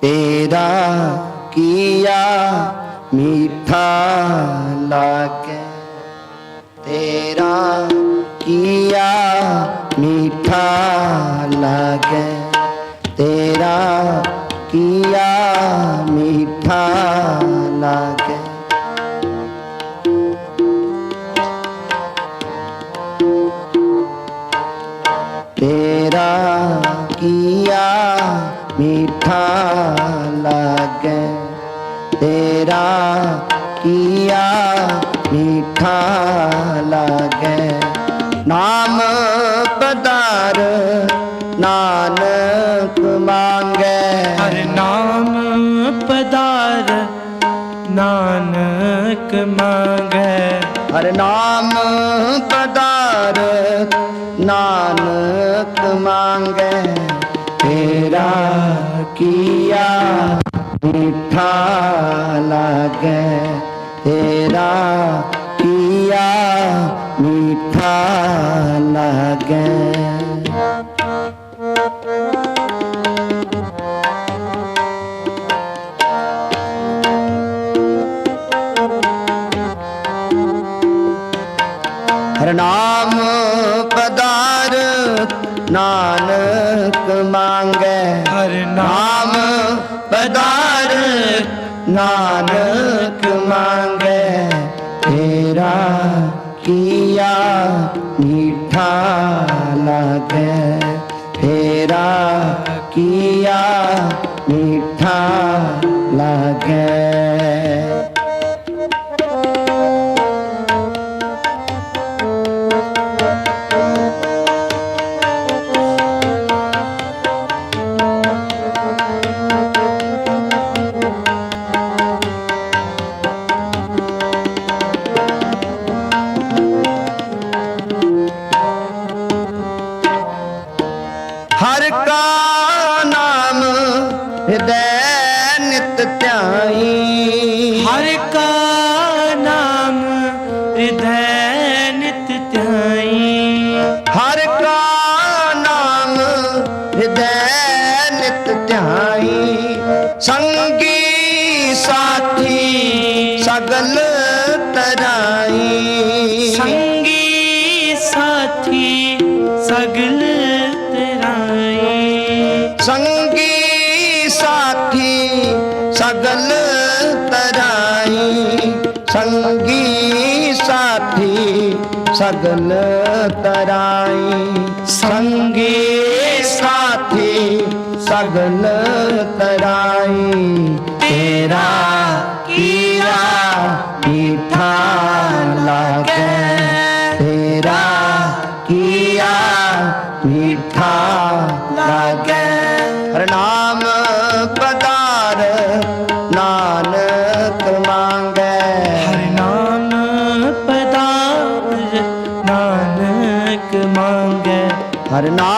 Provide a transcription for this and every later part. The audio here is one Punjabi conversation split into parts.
ਤੇਰਾ ਕੀਆ ਮੀਠਾ ਲਾਗੇ। ਤੇਰਾ ਕੀਆ ਮੀਠਾ ਲਾਗੇ। ਤੇਰਾ ਕੀਆ ਮੀਠਾ ਲਾਗੇ। ਤੇਰਾ ਕੀਆ ਮੀਠਾ ਲਾਗੇ। ਤੇਰਾ ਕੀਆ ਮੀਠਾ ਲਾਗੇ। ਨਾਮ ਪਦਾਰ ਨਾਨਕ ਮੰਗੇ। ਹਰ ਨਾਮ ਪਦਾਰ ਨਾਨਕ ਮੰਗੈ। ਹਰ ਨਾਮ ਪਦਾਰ ਨਾਨਕ ਮੰਗੇ। ਤੇਰਾ ਕੀਆ ਮਿੱਠਾ ਲਾਗੇ? ਤੇਰਾ ਕੀਆ ਮਿੱਠਾ ਲਾਗੇ? ਹਰ ਨਾਮ ਨਾਨਕ ਮੰਗੇ। ਹਰ ਨਾਮ। ਪਦਾਰ ਨਾਨਕ ਮੰਗੇ। ਤੇਰਾ ਕੀਆ ਮੀਠਾ ਲਾਗੇ। ਤੇਰਾ ਕੀਆ ਮੀਠਾ ਲਾਗੇ। ਹਿਰਦੈ ਨਿਤ ਧਿਆਈ। ਹਰ ਕਾ ਨਾਮ ਹਿਰਦੈ ਨਿਤ ਧਿਆਈ। ਹਰ ਕਾ ਨਾਮ ਹਿਰਦੈ ਨਿਤ ਧਿਆਈ। ਸੰਗੀ ਸਾਥੀ ਸਗਲ ਤਰਾਈ। ਸੰਗੀ ਸਗਲ ਤਰਾਈ, ਸੰਗੀ ਸਾਥੀ ਸਗਲ ਤਰਾਈ, ਸੰਗੀ ਸਾਥੀ ਸਗਲ ਤਰਾਈ। ਤੇਰਾ ਕੀਆ ਮੀਠਾ ਲਾਗੇ, ਤੇਰਾ ਕੀਆ ਮੀਠਾ ਲਾਗੇ। ਹਰ ਹਰ ਨਾਮ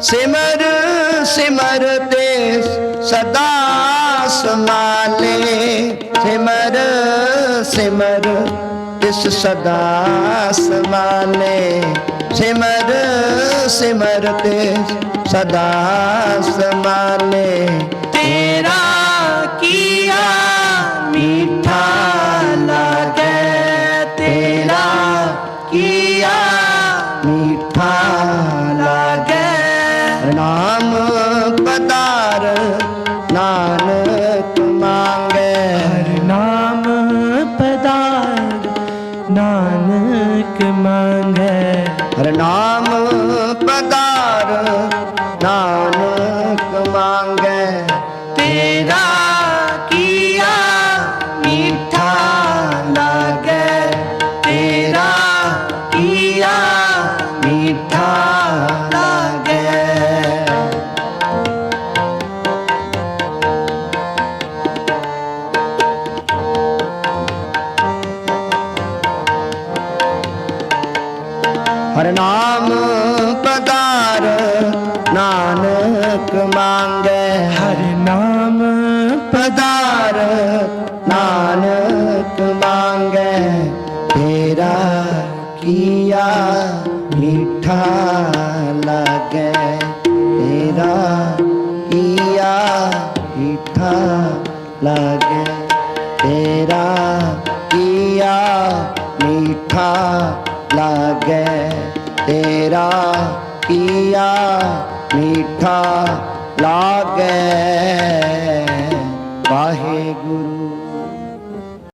ਸਿਮਰ ਸਿਮਰ ਤੇ ਸਦਾ ਸਮਾਲੇ ਸਿਮਰ ਸਿਮਰ ਤਿਸ ਸਦਾ ਸਮਾਲੇ ਸਿਮਰ ਸਿਮਰ ਤੇ ਸਦਾ ਸਮਾਲੇ ਮੰਗੈ ਹਰ ਨਾਮ ਨਾਮ ਪਦਾਰ ਨਾਨਕ ਮੰਗੈ। ਹਰ ਨਾਮ ਪਦਾਰ ਨਾਨਕ ਮੰਗੈ। ਤੇਰਾ ਕੀਆ ਮਿੱਠਾ ਲਾਗੈ। ਤੇਰਾ ਕੀਆ ਮਿੱਠਾ ਲਾਗੈ। ਤੇਰਾ ਕੀਆ ਮਿੱਠਾ ਲਾਗੈ ਤੇਰਾ ਕੀਆ ਮੀਠਾ ਲਾਗੈ। ਵਾਹਿਗੁਰੂ